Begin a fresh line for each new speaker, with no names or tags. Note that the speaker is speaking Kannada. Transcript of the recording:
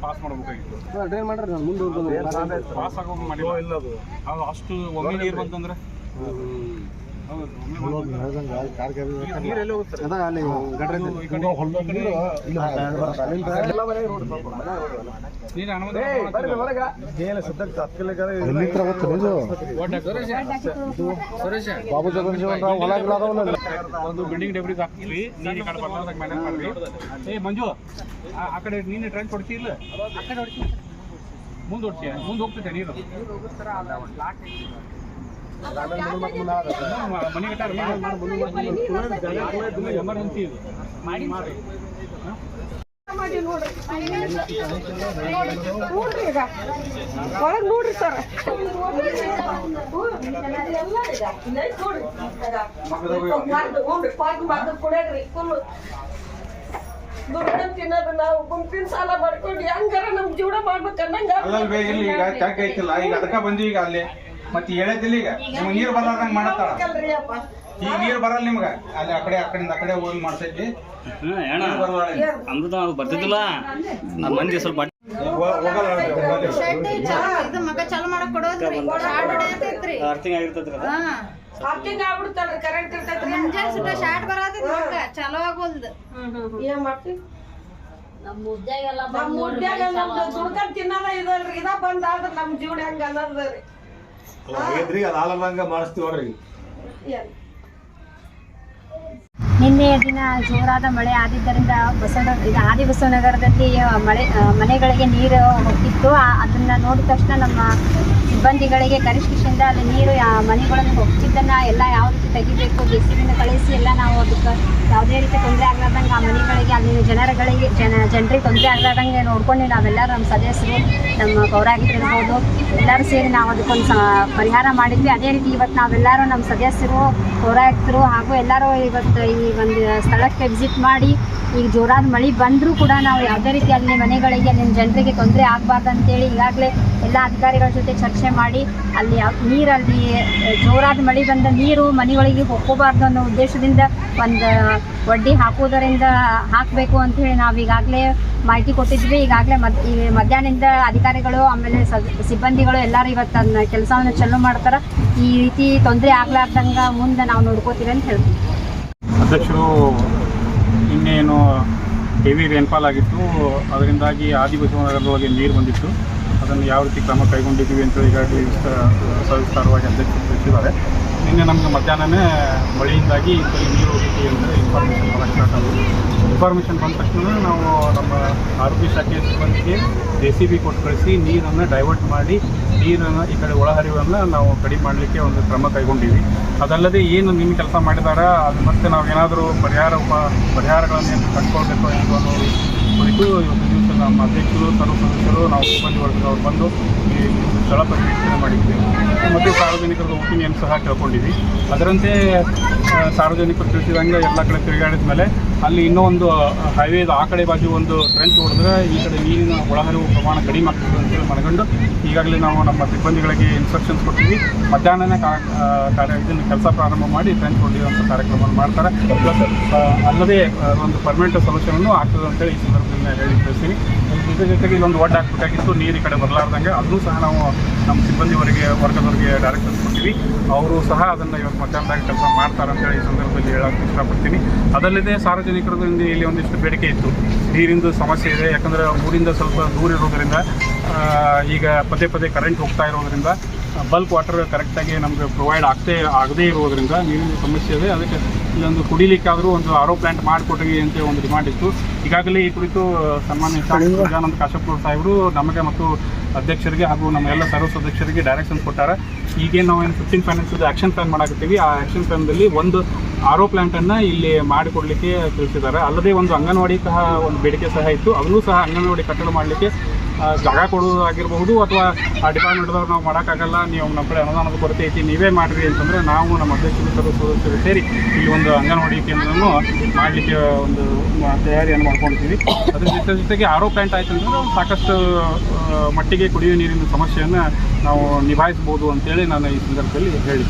ಪಾಸ್ ಮಾಡಬೇಕಾಗಿತ್ತು
ಟ್ರೈನ್ ಮಾಡ್ರಿ ನಾನು ಮುಂದೆ
ಪಾಸ್ ಆಗೋ ಮಾಡಿಲ್ಲ. ಇಲ್ಲ ಅದು. ಅದು ಅಷ್ಟು ಒಮ್ಮೆ ನೀರು ಬಂತಂದ್ರೆ?
ಬಾಬು ಜಗದೀಶ್ ಹೊಲ ಗಿಲ ಅದಾವಲ್ಲ
ಒಂದು ಬಿಲ್ಡಿಂಗ್ ಡೆಬ್ರಿಸ್ ಹಾಕ್ತೀವಿ. ಏ ಮಂಜು ಆ- ಕಡೆ ನೀನು ಟ್ರೈನ್ ಕೊಡ್ತಿ ಇಲ್ಲ? ಆ ಕಡೆ ಹೊಡ್ತಿ ಮುಂದೆ ಹೊಡ್ತೀಯ? ಮುಂದೆ ಹೋಗ್ತೈತೆ ನೀರು. ಎಮರ್ಜೆನ್ಸಿ ಇದು ಮಾಡಿ ಮಾಡಿ
ಮಾಡಿ ನೋಡ್ರಿ ನೋಡ್ರಿ ಈಗ ಒಳಗ್ ನೋಡ್ರಿ ಸರ್ ದುಡ್ಡು ತಿನ್ನೋದು ನಾವು ಗುಂಪಿನ ಸಾಲ ಮಾಡ್ಕೊಂಡು ಹೆಂಗಾರ ನಮ್ ಜೀವನ ಮಾಡ್ಬೇಕು ಅನ್ನಂಗ
ಅಲ್ಲಲ್ವೇ ಇಲ್ಲಿ ಈಗ ಚಾಕ ಐತಿಲ್ಲ ಈಗ ಅದಕ್ಕ ಬಂದಿ ಈಗ ಅಲ್ಲಿ ಮತ್ತೆ ಹೇಳತ್ತಿಲ್ಲ ಈಗ. ನಿಮ್ಗೆ ನೀರು ಬರಲಾರ್ದಂಗ ಮಾಡತ್ತಾಳ. ಈಗ ನೀರು ಬರಲ್ಲ ನಿಮ್ಗ. ಅಲ್ಲಿ ಆ ಕಡೆ ಆ ಕಡೆಯಿಂದ ಆ ಕಡೆ ಹೋಗಿ ಮಾಡ್ತೈತಿ ನೀರು ಬರಲ್ಲ
ಅದು ಬರ್ತಿದ್ದಿಲ್ಲ? ನಮ್ಮ ಮಂದಿ ಸ್ವಲ್ಪ
ಹೋ- ಹೋಗಲ್ಲ ಅಲ್ಲಿ, ಹೋಗಲ್ಲ.
ಇದು ಮಗ ಚಾಲು ಮಾಡಕ್ ಕೊಡೋದ್ರಿ ಶಾರ್ಟ್ ಹೊಡೆಯತೈತ್ರಿ
ಅರ್ಥಿಂಗ್ ಆಗಿರ್ತೈತ್ರಿ ಅದು.
ಹಾ.
ಅಪ್ಪಿಂಗ್ ಆಗ್ಬಿಡ್ತಲ್ರಿ ಕರೆಂಟ್ ಇರ್ತೈತ್ರಿ.
ಮುಂಜಾನೆ ಸುಟ ಶಾರ್ಟ್ ಬರತೈತಿ ಮಗ. ಚಾಲು ಆಗೋಲ್ದು
ಏನ್ ಮಾಡ್ತೀವಿ
ನಮ್ಮ
ನಮ್ದು ದುಡ್ಕೊಂಡ್ ತಿನ್ನಲ್ಲ ಇದಲ್ರಿ ಇದ ಬಂದ್ ಆದ್ರ ನಮ್ ಜೀವನ ಹೆಂಗ ಅನ್ನೋದ್ರಿ
ನಿನ್ನೆ ದಿನ ಜೋರಾದ ಮಳೆ ಆದಿದ್ದರಿಂದ ಬಸವ ಇದು ಆದಿ ಬಸವನಗರದಲ್ಲಿ ಮಳೆ ಮನೆಗಳಿಗೆ ನೀರು ಹೋಗ್ತಿತ್ತು. ಅದನ್ನ ನೋಡಿದ ತಕ್ಷಣ ನಮ್ಮ ಸಿಬ್ಬಂದಿಗಳಿಗೆ ಕರಿಷ್ಕಿಶಿಂದ ಅಲ್ಲಿ ನೀರು ಮನೆಗಳನ್ನು ಹೋಗ್ತಿದ್ದನ್ನ ಎಲ್ಲ ಯಾವ ರೀತಿ ತೆಗಿಬೇಕು ಬೇಸಿಗೆಯಿಂದ ಕಳಿಸಿ ಎಲ್ಲ ನಾವು ಅದಕ್ಕೆ ಯಾವುದೇ ರೀತಿ ತೊಂದರೆ ಆಗ್ಲಾರ್ದಂಗೆ ಆ ಜನ ಜನರಿಗೆ ತೊಂದರೆ ಆಗಲಾರ್ದಂಗೆ ನೋಡ್ಕೊಂಡು ನಾವೆಲ್ಲರೂ ನಮ್ಮ ಸದಸ್ಯರು, ನಮ್ಮ ಪೌರಾಣಿಕರಿರ್ಬೋದು ಎಲ್ಲರೂ ಸೇರಿ ನಾವು ಅದಕ್ಕೊಂದು ಪರಿಹಾರ ಮಾಡಿದ್ವಿ. ಅದೇ ರೀತಿ ಇವತ್ತು ನಾವೆಲ್ಲರೂ ನಮ್ಮ ಸದಸ್ಯರು, ಪೌರಾಯುಕ್ತರು ಹಾಗೂ ಎಲ್ಲರೂ ಇವತ್ತು ಈ ಒಂದು ಸ್ಥಳಕ್ಕೆ ವಿಸಿಟ್ ಮಾಡಿ ಈಗ ಜೋರಾದ ಮಳೆ ಬಂದರೂ ಕೂಡ ನಾವು ಯಾವುದೇ ರೀತಿ ಅಲ್ಲಿ ಮನೆಗಳಿಗೆ ಅಲ್ಲಿನ ಜನರಿಗೆ ತೊಂದರೆ ಆಗಬಾರ್ದು ಅಂತೇಳಿ ಈಗಾಗಲೇ ಎಲ್ಲ ಅಧಿಕಾರಿಗಳ ಜೊತೆ ಚರ್ಚೆ ಮಾಡಿ, ಅಲ್ಲಿ ನೀರಲ್ಲಿ ಜೋರಾದ ಮಳೆ ಬಂದ ನೀರು ಮನೆಗಳಿಗೆ ಹೋಗ್ಕೋಬಾರ್ದು ಅನ್ನೋ ಉದ್ದೇಶದಿಂದ ಒಂದು ಒಡ್ಡಿ ಹಾಕೋದರಿಂದ ಹಾಕಬೇಕು ಅಂಥೇಳಿ ನಾವು ಈಗಾಗಲೇ ಮಾಹಿತಿ ಕೊಟ್ಟಿದ್ವಿ. ಈಗಾಗಲೇ ಮದ್, ಈ ಮಧ್ಯಾಹ್ನದಿಂದ ಅಧಿಕಾರಿಗಳು, ಆಮೇಲೆ ಸಿಬ್ಬಂದಿಗಳು ಎಲ್ಲರೂ ಇವತ್ತು ಅದನ್ನ ಕೆಲಸವನ್ನು ಚಾಲೂ ಮಾಡ್ತಾರೆ. ಈ ರೀತಿ ತೊಂದರೆ ಆಗ್ಲಾರ್ದಂಗೆ ಮುಂದೆ ನಾವು ನೋಡ್ಕೋತೀವಿ ಅಂತ ಹೇಳ್ತೀವಿ.
ಅಧ್ಯಕ್ಷರು ಇನ್ನೇನು ಹೆವಿ ರೇನ್ಫಾಲ್ ಆಗಿತ್ತು. ಅದರಿಂದಾಗಿ ಆದಿಬಸವನಗರದೊಳಗೆ ನೀರು ಬಂದಿತ್ತು. ಅದನ್ನು ಯಾವ ರೀತಿ ಕ್ರಮ ಕೈಗೊಂಡಿದ್ದೀವಿ ಅಂತೇಳಿ ಈಗಾಗಲೇ ವಿಸ್ತ- ಸವಿಸ್ತಾರವಾಗಿ ಅಧ್ಯಕ್ಷರು ತಿಳಿಸಿದ್ದಾರೆ. ನಿನ್ನೆ ನಮಗೆ ಮಧ್ಯಾಹ್ನನೇ ಮಳೆಯಿಂದಾಗಿ ನೀರು ಹೋಗಿತ್ತು ಅಂದರೆ ಇನ್ಫಾರ್ಮೇಷನ್ ಬರೋಕ್ಕೆ ಸ್ಟಾರ್ಟ್ ಆಗುತ್ತೆ ಇನ್ಫಾರ್ಮೇಷನ್ ಬಂದ ತಕ್ಷಣ ನಾವು ನಮ್ಮ ಆರೋಗ್ಯ ಶಾಖೆಯ ಸಿಬ್ಬಂದಿಗೆ ಜೆ ಸಿ ಬಿ ಕೊಟ್ಟು ಕಳಿಸಿ ನೀರನ್ನು ಡೈವರ್ಟ್ ಮಾಡಿ ನೀರನ್ನು ಈ ಕಡೆ ಒಳಹರಿವನ್ನು ನಾವು ಕಡಿಮೆ ಮಾಡಲಿಕ್ಕೆ ಒಂದು ಕ್ರಮ ಕೈಗೊಂಡಿವಿ. ಅದಲ್ಲದೆ ಏನು ನಿಮ್ಮ ಕೆಲಸ ಮಾಡಿದಾರೆ, ಅದು ಮತ್ತೆ ನಾವು ಏನಾದರೂ ಪರಿಹಾರ ಉಪ ಪರಿಹಾರಗಳನ್ನು ಏನು ಕಂಡುಕೊಳ್ಬೇಕು ಎಂದು ಅನ್ನೋ ಕುರಿತು ಇವತ್ತು ನಮ್ಮ ಅಧ್ಯಕ್ಷರು ಸರ್ವ ಸದಸ್ಯರು ನಾವು ಸಿಬ್ಬಂದಿ ವರ್ಗದವರು ಬಂದು ಈ ಸ್ಥಳ ಪರಿವೀಕ್ಷಣೆ ಮಾಡಿದ್ವಿ. ಮತ್ತು ಸಾರ್ವಜನಿಕರ ಒಪಿನಿಯನ್ ಸಹ ಕೇಳ್ಕೊಂಡಿದ್ವಿ ಅದರಂತೆ ಸಾರ್ವಜನಿಕರು ತಿಳಿಸಿದಂಗೆ ಎಲ್ಲ ಕಡೆ ತಿರುಗಾಡಿದ ಮೇಲೆ ಅಲ್ಲಿ ಇನ್ನೂ ಒಂದು ಹೈವೇದ ಆ ಕಡೆ ಬಾಜು ಒಂದು ಟ್ರೆಂಚ್ ಹೊಡೆದ್ರೆ ಈ ಕಡೆ ನೀರಿನ ಒಳಹರಿವು ಪ್ರಮಾಣ ಕಡಿಮೆ ಆಗ್ತದೆ ಅಂತೇಳಿ ಮನಗಂಡು ಈಗಾಗಲೇ ನಾವು ನಮ್ಮ ಸಿಬ್ಬಂದಿಗಳಿಗೆ ಇನ್ಸ್ಟ್ರಕ್ಷನ್ಸ್ ಕೊಟ್ಟಿದ್ವಿ. ಮಧ್ಯಾಹ್ನನೇ ಕಾರ್ಯ ಕೆಲಸ ಪ್ರಾರಂಭ ಮಾಡಿ ಟ್ರೆಂಚ್ ಹೊಡೆಯುವಂಥ ಕಾರ್ಯಕ್ರಮವನ್ನು ಮಾಡ್ತಾರೆ. ಪ್ಲಸ್ ಅಲ್ಲದೆ ಒಂದು ಪರ್ಮನೆಂಟ್ ಸೊಲ್ಯೂಷನ್ನು ಆಗ್ತದೆ ಅಂತೇಳಿ ಈ ಸಂದರ್ಭದಲ್ಲಿ ಹೇಳಿ ತಿಳಿಸ್ತೀನಿ. ಇದ್ರ ಜೊತೆಗೆ ಇಲ್ಲೊಂದು ಒಡ್ಡ ಹಾಕ್ಬೇಕಾಗಿತ್ತು, ನೀರು ಈ ಕಡೆ ಬರಲಾರ್ದಂಗೆ. ಅದನ್ನು ಸಹ ನಾವು ನಮ್ಮ ಸಿಬ್ಬಂದಿವರಿಗೆ ವರ್ಗದವರಿಗೆ ಡೈರೆಕ್ಷನ್ಸ್ ಕೊಟ್ಟಿವಿ. ಅವರು ಸಹ ಅದನ್ನು ಇವತ್ತು ಮಧ್ಯಾಹ್ನದಾಗ ಕೆಲಸ ಮಾಡ್ತಾರೆ ಅಂತೇಳಿ ಈ ಸಂದರ್ಭದಲ್ಲಿ ಹೇಳೋಕ್ಕೆ ಇಷ್ಟಪಡ್ತೀನಿ. ಅದಲ್ಲದೆ ಸಾರ್ವಜನಿಕರಿಂದ ಇಲ್ಲಿ ಒಂದಿಷ್ಟು ಬೇಡಿಕೆ ಇತ್ತು. ನೀರಿಂದು ಸಮಸ್ಯೆ ಇದೆ. ಯಾಕಂದರೆ ಊರಿಂದ ಸ್ವಲ್ಪ ದೂರ ಇರೋದರಿಂದ ಈಗ ಪದೇ ಪದೇ ಕರೆಂಟ್ ಹೋಗ್ತಾ ಇರೋದರಿಂದ ಬಲ್ಕ್ ವಾಟರ್ ಕರೆಕ್ಟಾಗಿ ನಮಗೆ ಪ್ರೊವೈಡ್ ಆಗ್ತೇ, ಆಗದೇ ಇರೋದರಿಂದ ನೀರಿನ ಸಮಸ್ಯೆ ಇದೆ. ಅದಕ್ಕೆ ಇಲ್ಲೊಂದು ಕುಡಿಲಿಕ್ಕಾದರೂ ಒಂದು ಆರೋ ಪ್ಲ್ಯಾಂಟ್ ಮಾಡಿಕೊಟ್ರಿ ಅಂತ ಒಂದು ಡಿಮಾಂಡ್ ಇತ್ತು. ಈಗಾಗಲೇ ಈ ಕುರಿತು ಸನ್ಮಾನ್ಯ ಶಾಸಕ ಗಜಾನಂದ ಕಾಶಪ್ಪನವ್ರ ಸಾಹೇಬರು ನಮಗೆ ಮತ್ತು ಅಧ್ಯಕ್ಷರಿಗೆ ಹಾಗೂ ನಮ್ಮ ಎಲ್ಲ ಸರ್ವ ಸದಸ್ಯರಿಗೆ ಡೈರೆಕ್ಷನ್ ಕೊಟ್ಟಾರೆ. ಈಗೇನು ನಾವು ಏನು ಫಿಫ್ಟೀನ್ ಫೈನಾನ್ಸ್ ಆ್ಯಕ್ಷನ್ ಪ್ಲಾನ್ ಮಾಡಾಕತ್ತೀವಿ. ಆ ಆ್ಯಕ್ಷನ್ ಪ್ಲಾನ್ದಲ್ಲಿ ಒಂದು ಆರೋ ಪ್ಲಾಂಟನ್ನು ಇಲ್ಲಿ ಮಾಡಿಕೊಡ್ಲಿಕ್ಕೆ ತಿಳಿಸಿದ್ದಾರೆ. ಅಲ್ಲದೆ ಒಂದು ಅಂಗನವಾಡಿ ಸಹ ಒಂದು ಬೇಡಿಕೆ ಸಹ ಇತ್ತು. ಅದನ್ನೂ ಸಹ ಅಂಗನವಾಡಿ ಕಟ್ಟಡ ಮಾಡಲಿಕ್ಕೆ ಜಾಗ ಕೊಡೋದಾಗಿರಬಹುದು ಅಥವಾ ಆ ಡಿಪಾರ್ಟ್ಮೆಂಟ್ದವ್ರು ನಾವು ಮಾಡೋಕ್ಕಾಗಲ್ಲ, ನೀವು ನಮ್ಮ ಕಡೆ ಅನುದಾನದ ಕೊರತೆ ಐತಿ, ನೀವೇ ಮಾಡಿರಿ ಅಂತಂದರೆ ನಾವು ನಮ್ಮ ಅಧ್ಯಕ್ಷರು ಸದಸ್ಯರು ಸೇರಿ ಇಲ್ಲಿ ಒಂದು ಅಂಗನವಾಡಿ ಕೇಂದ್ರವನ್ನು ಮಾಡಲಿಕ್ಕೆ ಒಂದು ತಯಾರಿಯನ್ನು ಮಾಡ್ಕೊಂಡಿದ್ದೀವಿ. ಅದ್ರ ಜೊತೆ ಜೊತೆಗೆ ಆರೋ ಪ್ಯಾಂಟ್ ಆಯ್ತು ಸಾಕಷ್ಟು ಮಟ್ಟಿಗೆ ಕುಡಿಯುವ ನೀರಿನ ಸಮಸ್ಯೆಯನ್ನು ನಾವು ನಿಭಾಯಿಸ್ಬೋದು ಅಂತೇಳಿ ನಾನು ಈ ಸಂದರ್ಭದಲ್ಲಿ ಹೇಳಿ